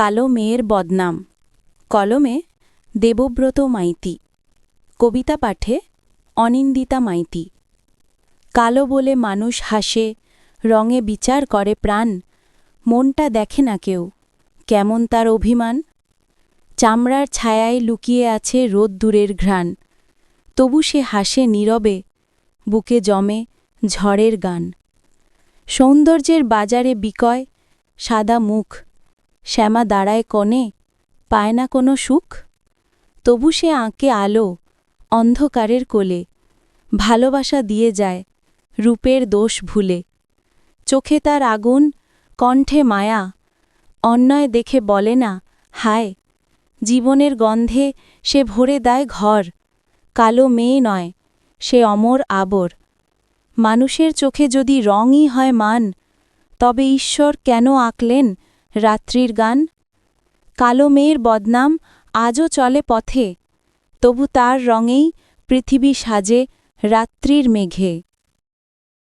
কালো মেয়ের বদনাম। কলমে দেবব্রত মাইতি। কবিতা পাঠে অনিন্দিতা মাইতি। কালো বলে মানুষ হাসে, রঙে বিচার করে প্রাণ। মনটা দেখে না কেউ, কেমন তার অভিমান? চামড়ার ছায়ায় লুকিয়ে আছে রোদ্দুরের ঘ্রাণ। তবু সে হাসে নীরবে, বুকে জমে ঝড়ের গান। সৌন্দর্যের বাজারে বিকয়, সাদা মুখ শ্যামা দাঁড়ায় কনে, পায় না কোনো সুখ? তবু সে আঁকে আলো, অন্ধকারের কোলে, ভালোবাসা দিয়ে যায়, রূপের দোষ ভুলে। চোখে তার আগুন, কণ্ঠে মায়া, অন্যায় দেখে বলে না, হায়, জীবনের গন্ধে সে ভরে দেয় ঘর, কালো মেয়ে নয়, সে অমর আবর। মানুষের চোখে যদি রঙই হয় মান, তবে ঈশ্বর কেন আঁকলেন রাত্রির গান। কালো মেয়ের বদনাম আজও চলে পথে, তবু তার রঙেই পৃথিবী সাজে রাত্রির মেঘে।